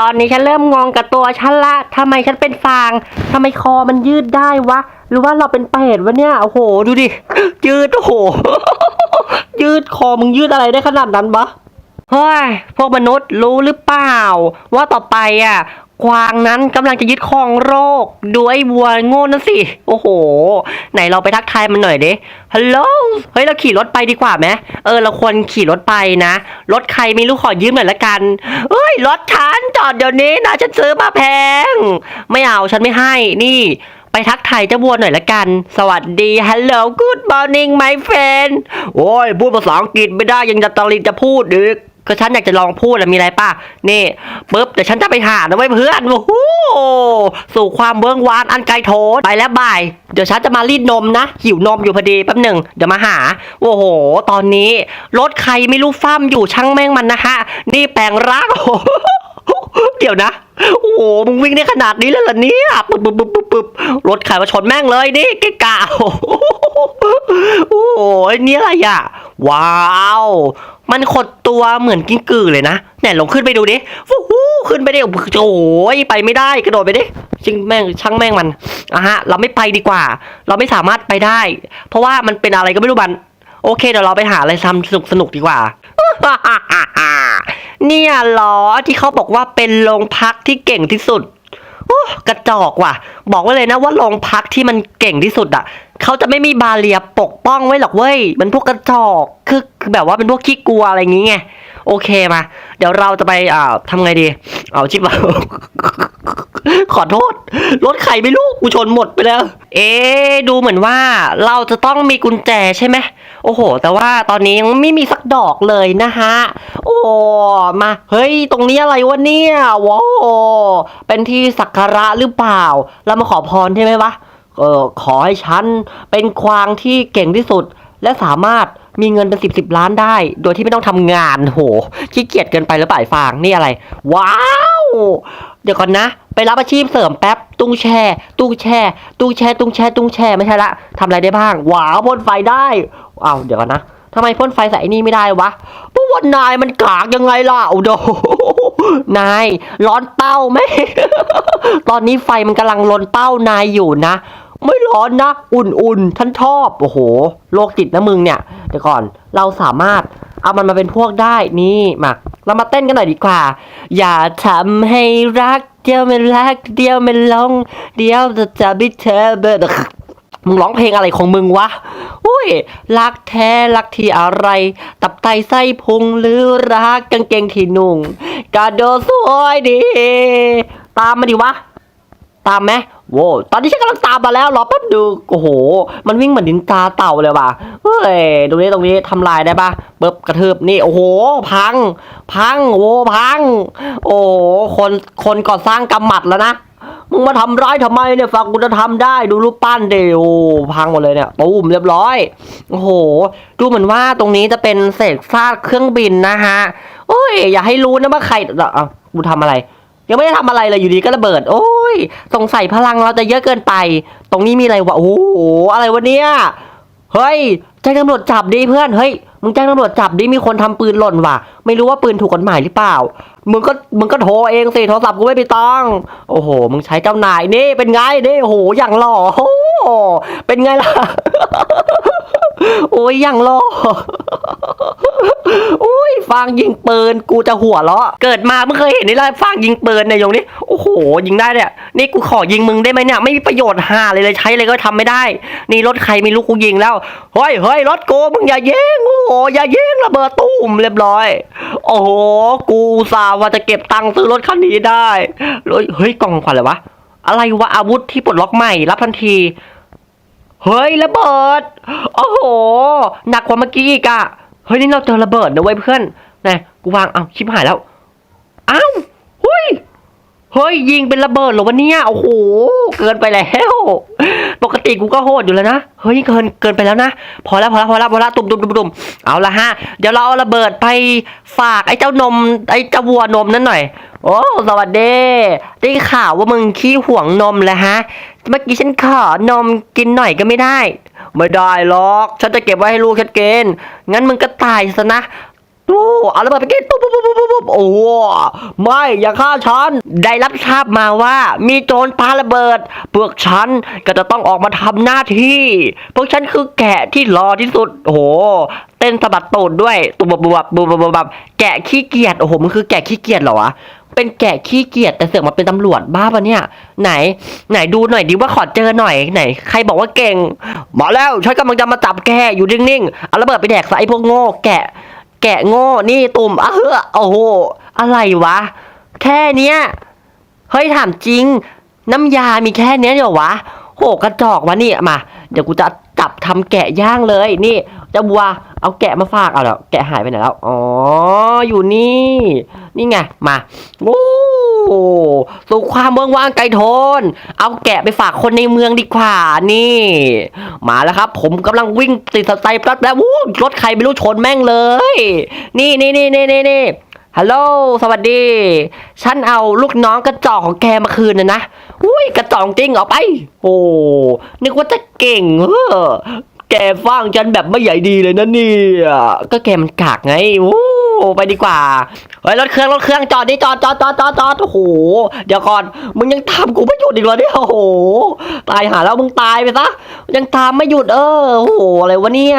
ตอนนี้ฉันเริ่มงงกับตัวฉันละทำไมฉันเป็นฟางทำไมคอมันยืดได้วะ หรือว่าเราเป็นเป็ดวะเนี่ย โอ้โห ดูดิ ยืด โอ้โห ยืดคอมึงยืดอะไรได้ขนาดนั้นวะเฮ้ย พวกมนุษย์รู้หรือเปล่า ว่าต่อไปอะ กวางนั้นกำลังจะยึดครองโลกด้วยวัวโง่นั่นสิ โอ้โห ไหนเราไปทักทายมันหน่อยดิฮัลโหลเฮ้ยเราขี่รถไปดีกว่าไหมเออเราควรขี่รถไปนะ รถใครไม่รู้ขอยืมหน่อยละกันเฮ้ยรถฉันจอดเดี๋ยวนี้นะฉันซื้อมาแพง ไม่เอาฉันไม่ให้นี่ไปทักทายเจ้าวัวหน่อยละกัน สวัสดีฮัลโหล good morning my friend โอ้ย พูดภาษาอังกฤษไม่ได้ยังจะตะลิจะพูดอีก ก็ฉันอยากจะลองพูดอะมีอะไรป่ะนี่ปุ๊บเดี๋ยวฉันจะไปหานะเว้ยเพื่อนโอ้โหสู่ความเบื้องวานอันไกลโถนไปแล้วบ่าย เดี๋ยวฉันจะมารีดนมนะ หิวนมอยู่พอดีแป๊บหนึ่งเดี๋ยวมาหา โอ้โห ตอนนี้รถใครไม่รู้ฟ้ามอยู่ช่างแม่งมันนะฮะ นี่แปลงร่างเดี๋ยวนะ โอ้โหมึงวิ่งได้ขนาดนี้เลยเหรอเนี่ยปึ๊บปึ๊บปึ๊บปึ๊บปึ๊บรถใครมาชนแม่งเลยนี่เกะกะโอ้โหโอ้นี่อะไรอะ ว้าว มันขดตัวเหมือนกิ้งกือเลยนะไหนลงขึ้นไปดูดิฟูฮู้ขึ้นไปดิโอ้ยไปไม่ได้กระโดดไปดิชิงแม่งช่างแม่งมันอะฮะ เราไม่ไปดีกว่า เราไม่สามารถไปได้ เพราะว่ามันเป็นอะไรก็ไม่รู้มัน โอเคเดี๋ยวเราไปหาอะไรทำสนุกสนุกดีกว่า เนี่ยหรอที่เขาบอกว่าเป็นโรงพักที่เก่งที่สุด กระจอกว่ะ บอกไว้เลยนะว่าโรงพักที่มันเก่งที่สุดอะเขาจะไม่มีบาเรียปกป้องไว้หรอกเว้ย มันพวกกระจอกคือคือแบบว่าเป็นพวกขี้กลัวอะไรอย่างงี้ไง โอเคมา เดี๋ยวเราจะไปอ่าทำไงดี เอาชิบะขอโทษ รถใครไม่รู้ กูชนหมดไปแล้ว เอ๊ดูเหมือนว่าเราจะต้องมีกุญแจใช่ไหม โอ้โห แต่ว่าตอนนี้ยังไม่มีสักดอกเลยนะฮะ มา เฮ้ย ตรงนี้อะไรวะเนี่ยว้าเป็นที่สักการะหรือเปล่าเรามาขอพรใช่ไหมวะ เออขอให้ฉันเป็นควางที่เก่งที่สุด และสามารถมีเงินเป็นสิบสิบล้านได้ โดยที่ไม่ต้องทำงานโหขี้เกียจเกินไปหรือเปล่าไอ้ฟางนี่อะไร ว้าวเดี๋ยวก่อนนะ ไปรับอาชีพเสริมแป๊บตุ้งแช่ตุ้งแช่ตุ้งแช่ตุ้งแช่ตุ้งแช่ไม่ใช่ละทำอะไรได้บ้างว้าวพ่นไฟได้อ้าวเดี๋ยวก่อนนะ ทำไมพ่นไฟใส่ไอ้นี่ไม่ได้วะพราะว่านายมันกากยังไงล่ะโอ้โหนายร้อนเป้าไหม ตอนนี้ไฟมันกำลังลนเป้านายอยู่นะ ไม่ร้อนนะ อุ่นๆท่านชอบ โอ้โหโรคจิตนะมึงเนี่ย เดี๋ยวก่อน เราสามารถเอามันมาเป็นพวกได้ นี่มาเรามาเต้นกันหน่อยดีกว่า อย่าทำให้รักเดียวไม่รัก เดียวไม่ลง เดียวจะจะบิเธอเบอร์ มึงร้องเพลงอะไรของมึงวะ อุ้ย รักแท้ รักที่อะไร ตับไตไส้พุงหรือรักกางเกงที่นุ่งกระโดดสวยดี ตามมาดิวะ ตามไหมโว้ตอนนี้ฉันกำลังตามมาแล้วรอแป๊บดูโอ้โห มันวิ่งเหมือนดินตาเต่าเลยว่ะเฮ้ยตรงนี้ตรงนี้ทำลายได้ปะเบิบกระเทืบนี่โอ้โห พัง พังโอ้พัง โอ้โหคนคนก่อสร้างกำหมัดแล้วนะ มึงมาทำร้ายทำไมเนี่ยฟังกูจะทำได้ดูรูปปั้นเดียวพังหมดเลยเนี่ยตูมเรียบร้อยโอ้โห ดูเหมือนว่าตรงนี้จะเป็นเศษซากเครื่องบินนะฮะโอ้ย อย่าให้รู้นะว่าใครอะกูทำอะไร ยังไม่ได้ทำอะไรเลยอยู่ดีก็ระเบิด โอ้ยสงสัยพลังเราจะเยอะเกินไป ตรงนี้มีอะไรวะโอ้โหอะไรวะเนี่ยเฮ้ยแจ้งตำรวจจับดิเพื่อนเฮ้ย มึงแจ้งตำรวจจับดิมีคนทำปืนหล่นว่ะ ไม่รู้ว่าปืนถูกกฎหมายหรือเปล่า มึงก็มึงก็โทรเองสิโทรศัพท์กูไม่ไปต้อง โอ้โห มึงใช้เจ้านายนี่เป็นไงนี่โอ้โหอย่างหล่อ เป็นไงล่ะ โอ้ยอย่างหล่ออุ้ยฟางยิงปืนกูจะหัวเราะเกิดมาไม่เคยเห็นนี่เลยฟางยิงปืนในยงนี้โอ้โห ยิงได้เนี่ยนี่กูขอยิงมึงได้ไหมเนี่ยไม่มีประโยชน์หาเลยเลยใช้อะไรก็ทำไม่ได้ นี่รถใครไม่รู้กูยิงแล้วเฮ้ยเฮ้ยรถกูมึงอย่ายิงโอ้โหอย่ายิงระเบิดตุ้มเรียบร้อย โอ้โห กูสาว่าจะเก็บตังค์ซื้อรถคันนี้ได้เฮ้ยกล่องขวัญอะไรวะ อะไรวะอาวุธที่ปลดล็อกใหม่ รับทันที เฮ้ยระเบิด โอ้โห หนักกว่าเมื่อกี้อีกอะเฮ้ยนี่เราเจอระเบิดนะเว้ยเพื่อนนะกูวางเอาชิบหายแล้วอ้าวเฮ้ยเฮ้ยยิงเป็นระเบิดเหรอวะเนี่ยโอ้โหเกินไปแล้วปกติกูก็โหดอยู่แล้วนะเฮ้ยเกินเกินไปแล้วนะพอแล้วพอแล้วพอแล้วพอแล้วตุ่มตุ่มตุ่มตุ่มเอาละฮะเดี๋ยวเราเอาระเบิดไปฝากไอ้เจ้านมไอ้เจ้าวัวนมนั่นหน่อย โอ้สวัสดีได้ข่าวว่ามึงขี้ห่วงนมแล้วฮะ เมื่อกี้ฉันขอนมกินหน่อยก็ไม่ได้ ไม่ได้หรอก ฉันจะเก็บไว้ให้ลูกฉันกินงั้นมึงก็ตายซะนะโอ้เอาระเบิดไปกินปุ๊บปุ๊บปุ๊บปุ๊บปุ๊บโอ้โหไม่อย่าฆ่าฉันได้รับทราบมาว่า มีโจรปาระเบิดพวกฉันก็จะต้องออกมาทำหน้าที่ พวกฉันคือแกะที่รอที่สุด โอ้โหเต้นสะบัดตูดด้วยตุบบบบบบบบบแกะขี้เกียจโอ้โหมันคือแกะขี้เกียจเหรอวะ เป็นแกะขี้เกียจแต่เสือกมาเป็นตำรวจบ้าปะเนี่ย ไหน ไหนดูหน่อยดิว่าขอเจอหน่อยไหน ใครบอกว่าเก่งมาแล้วฉันกำลังจะมาจับแกอยู่นิ่งๆเอาระเบิดไปแดกซะไอ้พวกโง่ แกะ แกะโง่นี่ตุ่มอะเฮ้อโอ้โหอะไรวะ แค่เนี้ยเฮ้ยถามจริง น้ำยามีแค่เนี้ยเหรอวะโหกระจอกวะนี่มา เดี๋ยวกูจะจับทำแกะย่างเลยนี่ เจะบัว เอาแกะมาฝากเอาแล้วแกะหายไปไหนแล้ว อ๋อ อยู่นี่ นี่ไง มาโอ้สู่ความเมืองว่างไกลโทน เอาแกะไปฝากคนในเมืองดีกว่า นี่ มาแล้วครับ ผมกำลังวิ่งติดสไตล์ปลัดแล้ววู้รถใครไม่รู้ชนแม่งเลย นี่นี่นี่นี่นี่นี่ฮัลโหล สวัสดี ฉันเอาลูกน้องกระจอกของแกมาคืนนะนะ อุ้ย กระจอกจริงเอาไป โอ้ นึกว่าจะเก่งเออ แกฟังฉันแบบไม่ใหญ่ดีเลยนะเนี่ย ก็แกมันกากไงโอ้ไปดีกว่า เฮ้ยรถเครื่องรถเครื่องจอดดิจอดจอดจอดจอดจอดโอ้โห เดี๋ยวก่อนมึงยังทำกูไม่หยุดอีกเหรอเนี่ยโอ้โห ตายหาแล้วมึงตายไปซะ ยังตามไม่หยุดเออ โอ้โหอะไรวะเนี่ย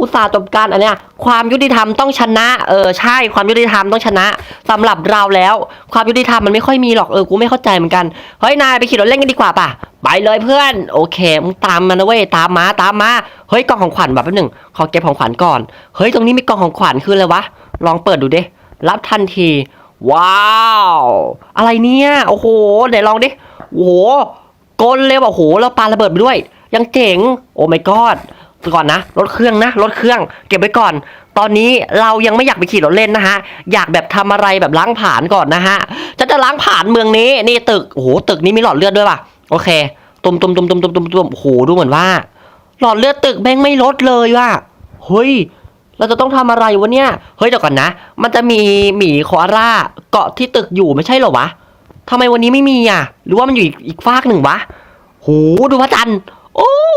อุตส่าห์จบการอันเนี้ย ความยุติธรรมต้องชนะ เออใช่ความยุติธรรมต้องชนะสำหรับเราแล้ว ความยุติธรรมมันไม่ค่อยมีหรอกเออกูไม่เข้าใจเหมือนกันเฮ้ยนายไปขี่รถเล่นกันดีกว่าป่ะไปเลยเพื่อน โอเคมึงตามมานะเว้ยตามมาตามมาเฮ้ยกล่องของขวัญแบบหนึงขอเก็บของขวัญก่อนเฮ้ยตรงนี้มีกล่องของขวัญคืออะไรวะลองเปิดดูดิรับทันที ว้าว อะไรเนี่ยโอ้โหไหนลองดิโอ้โหกลเลยว่ะโอ้โหแล้วปาระเบิดไปด้วย ยังเจ๋งโอ้ my god ก่อนนะรถเครื่องนะรถเครื่อง เก็บไว้ก่อน ตอนนี้เรายังไม่อยากไปขี่รถเล่นนะฮะ อยากแบบทำอะไรแบบล้างผ่านก่อนนะฮะจะจะล้างผ่านเมืองนี้นี่ตึกโอ้โหตึกนี้มีหลอดเลือดด้วยป่ะโอเคตุมตุมตุมตุมตุมตุมตุมโอ้โหดูเหมือนว่า หลอดเลือดตึกแม่งไม่ลดเลยว่ะเฮ้ยเราจะต้องทำอะไรวะเนี่ยเฮ้ยเดี๋ยวก่อนนะ มันจะมีหมีคอาล่าเกาะที่ตึกอยู่ไม่ใช่เหรอวะทำไมวันนี้ไม่มีอะ หรือว่ามันอยู่อีกอีกฟากหนึ่งวะโหดูพระจันทร์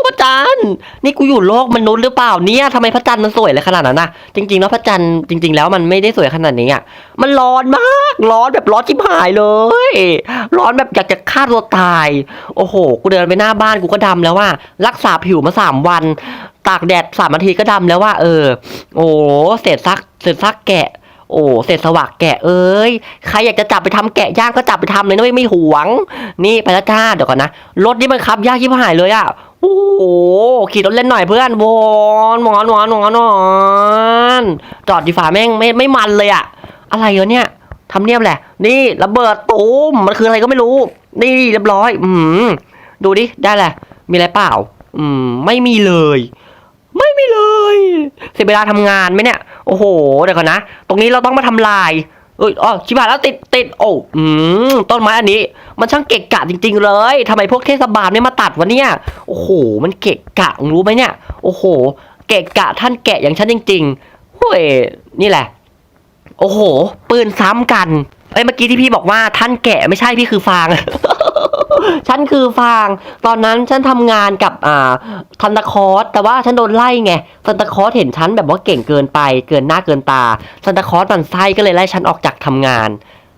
พระจันทร์นี่กูอยู่โลกมนุษย์หรือเปล่าเนี่ยทำไมพระจันทร์มันสวยเลยขนาดนั้นนะจริง ๆ แล้วพระจันทร์จริง ๆ แล้วมันไม่ได้สวยขนาดนี้อะมันร้อนมากร้อนแบบร้อนชิบหายเลย ร้อนแบบอยากจะฆ่าตัวตาย โอ้โห กูเดินไปหน้าบ้านกูก็ดำแล้วว่า รักษาผิวมาสามวัน ตากแดดสามนาทีก็ดำแล้วว่า เออ โอ้เศษซักเศษซักแกะโอ้เศษสวากแกะเอ้ยใครอยากจะจับไปทำแกะย่างก็จับไปทำเลยนะไม่ไม่หวง นี่ไปแล้วจ้าเดี๋ยวก่อนนะรถนี่มันขับยากชิบหายเลยอะ โอ้โหขี่รถเล่นหน่อยเพื่อนวอนวอนวอนวอนวอนจอดดีฝ่าแม่งไม่ไม่มันเลยอะอะไรวะเนี่ยทำเนียบแหละ นี่ระเบิดตูมมันคืออะไรก็ไม่รู้ นี่เรียบร้อย อืมดูดิได้แหละ มีอะไรเปล่า อืม ไม่มีเลย ไม่มีเลยเสียเวลาทำงานไหมเนี่ย โอ้โหเดี๋ยวก่อนนะ ตรงนี้เราต้องมาทำลาย เอ้ยอ๋อชิบหายแล้วติดติดโอ้อืมต้นไม้อันนี้ มันช่างเกะกะจริง ๆ เลยทำไมพวกเทศบาลไม่มาตัดวะเนี่ยโอ้โห มันเกะกะรู้ไหมเนี่ย โอ้โห เกะกะท่านแกะอย่างฉันจริงๆเฮ้ยนี่แหละ โอ้โห ปืนซ้ำกัน เอ้ยเมื่อกี้ที่พี่บอกว่าท่านแกะไม่ใช่พี่คือฟาง ฉันคือฟาง ตอนนั้นฉันทำงานกับอ่าซันตาคอสแต่ว่าฉันโดนไล่ไงซันตาคอสเห็นฉันแบบว่าเก่งเกินไป เกินหน้าเกินตาซันตาคอสมันไส้ก็เลยไล่ฉันออกจากทำงาน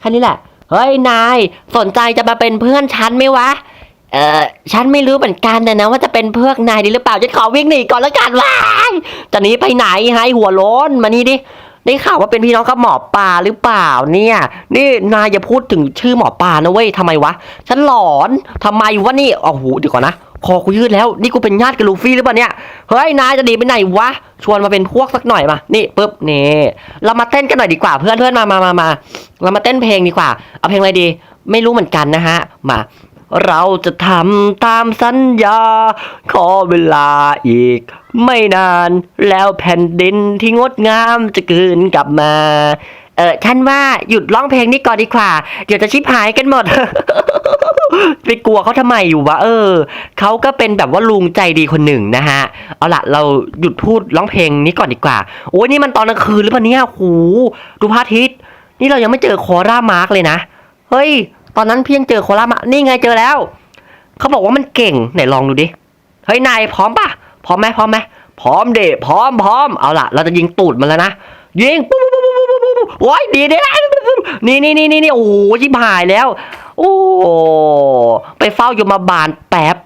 แค่นี้แหละ เฮ้ยนายสนใจจะมาเป็นเพื่อนฉันไหมวะเออฉันไม่รู้เหมือนกันนะนะว่าจะเป็นเพื่อนนายดีหรือเปล่าฉันขอวิ่งหนีก่อนแล้วกันว้ายจะหนีไปไหนให้หัวโล้นมานี่ดิ ได้ข่าวว่าเป็นพี่น้องกับหมอปลาหรือเปล่าเนี่ย นี่นายอย่าพูดถึงชื่อหมอปลานะเว้ยทำไมวะ ฉันหลอนทำไมวะนี่โอ้โหเดี๋ยวก่อนนะคอกูยืดแล้วนี่กูเป็นญาติกับลูฟี่หรือเปล่าเนี่ยเฮ้ยนายจะหนีไปไหนวะชวนมาเป็นพวกสักหน่อยมานี่ปุ๊บนี่เรามาเต้นกันหน่อยดีกว่าเพื่อนเพื่อนมามามามาเรามาเต้นเพลงดีกว่า เอาเพลงอะไรดี ไม่รู้เหมือนกันนะฮะมา เราจะทำตามสัญญา ขอเวลาอีก ไม่นานแล้วแผ่นดินที่งดงามจะคืนกลับมา เออฉันว่าหยุดร้องเพลงนี้ก่อนดีกว่า เดี๋ยวจะชิบหายกันหมด ไปกลัวเขาทำไมอยู่วะเออเขาก็เป็นแบบว่าลุงใจดีคนหนึ่งนะฮะ เอาละเราหยุดพูดร้องเพลงนี้ก่อนดีกว่า โอ้ยนี่มันตอนกลางคืนหรือเปล่าเนี่ยโหดูพระอาทิตย์ นี่เรายังไม่เจอโครามาร์กเลยนะ เฮ้ย ตอนนั้นพี่ยังเจอโครามานี่ไงเจอแล้ว เขาบอกว่ามันเก่งไหนลองดูดิ เฮ้ยนายพร้อมปะพร้อมไหมพร้อมไหมพร้อมเดพร้อมพร้อมเอาล่ะ เราจะยิงตูดมันแล้วนะ ยิงปุ๊บปุ๊บปุ๊บปุ๊บโอ้ยดีเด้นี่นี่นี่นี่นี่โอ้โหชิบหายแล้ว โอ้ไปเฝ้าอยู่มาบานแป๊บ